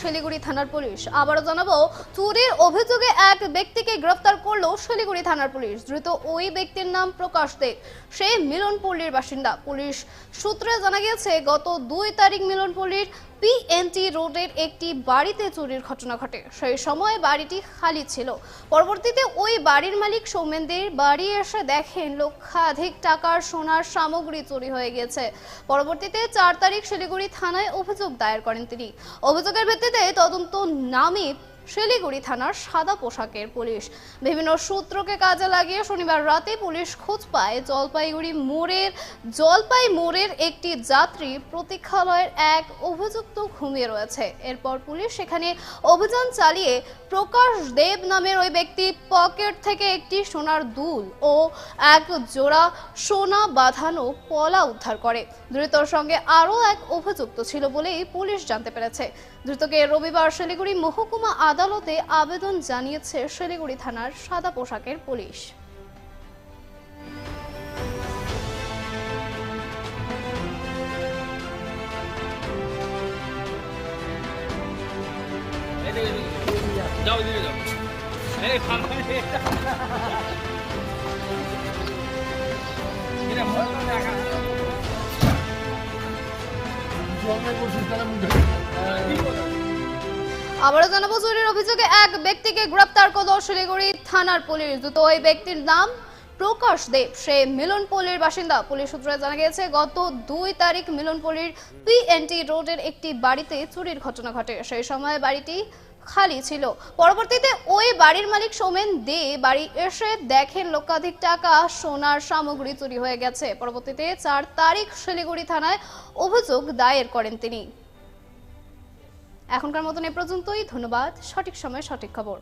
শিলিগুড়ি থানার পুলিশ। আবারও জানাব, চুরির অভিযোগে এক ব্যক্তিকে গ্রেফতার করল শিলিগুড়ি থানার পুলিশ। দ্রুত ওই ব্যক্তির নাম প্রকাশ দেব সে মিলনপল্লীর বাসিন্দা। পুলিশ সূত্রে জানা গিয়েছে, গত দুই তারিখ মিলনপল্লীর পিএনটি রোডের একটি বাড়িতে চুরির ঘটনা ঘটে। সেই সময় বাড়িটি খালি ছিল। পরবর্তীতে ওই বাড়ির মালিক সৌমেনদের বাড়ি এসে দেখেন লক্ষাধিক টাকার সোনার সামগ্রী চুরি হয়ে গেছে। পরবর্তীতে চার তারিখ শিলিগুড়ি থানায় অভিযোগ দায়ের করেন তিনি। অভিযোগের ভিত্তিতে তদন্ত নামে শিলিগুড়ি থানার সাদা পোশাকের পুলিশ। বিভিন্ন সূত্রকে কাজে লাগিয়ে শনিবার রাতে পুলিশ খোঁজ পায় জলপাইগুড়ি মোড়ের জলপাই মোড়ের একটি যাত্রী প্রতীক্ষালয়ের এক অভিযুক্ত ঘুমিয়ে রয়েছে। এরপর পুলিশ সেখানে অভিযান চালিয়ে প্রকাশ দেব নামের ওই ব্যক্তি পকেট থেকে একটি সোনার দুল ও এক জোড়া সোনা বাঁধানো পলা উদ্ধার করে। ধৃতর সঙ্গে আরও এক অভিযুক্ত ছিল বলেই পুলিশ জানতে পেরেছে। ধৃতকে রবিবার শিলিগুড়ি মহকুমা আদালতে আবেদন জানিয়েছে শিলিগুড়ি থানার সাদা পোশাকের পুলিশ। এদিকে এদিকে যাও এদিকে যাও এই ফাঁকা এটা ভয় করে দেখা আবারও জানাব চুরির অভিযোগে এক ব্যক্তিকে গ্রেপ্তার করল শিলিগুড়ি থানার পুলিশ। দ্রুত ওই ব্যক্তির নাম প্রকাশ দেব। সে মিলনপল্লির বাসিন্দা। পুলিশ সূত্রে জানা গিয়েছে, গত দুই তারিখ মিলনপল্লীর পিএনটি রোডের একটি বাড়িতে চুরির ঘটনা ঘটে। সেই সময় বাড়িটি খালি ছিল। পরবর্তীতে ওই বাড়ির মালিক সৌমেন দে বাড়ি এসে দেখেন লক্ষাধিক টাকা সোনার সামগ্রী চুরি হয়ে গেছে। পরবর্তীতে চার তারিখ শিলিগুড়ি থানায় অভিযোগ দায়ের করেন তিনি। এখনকার মতন এ পর্যন্তই। ধন্যবাদ। সঠিক সময়ে সঠিক খবর।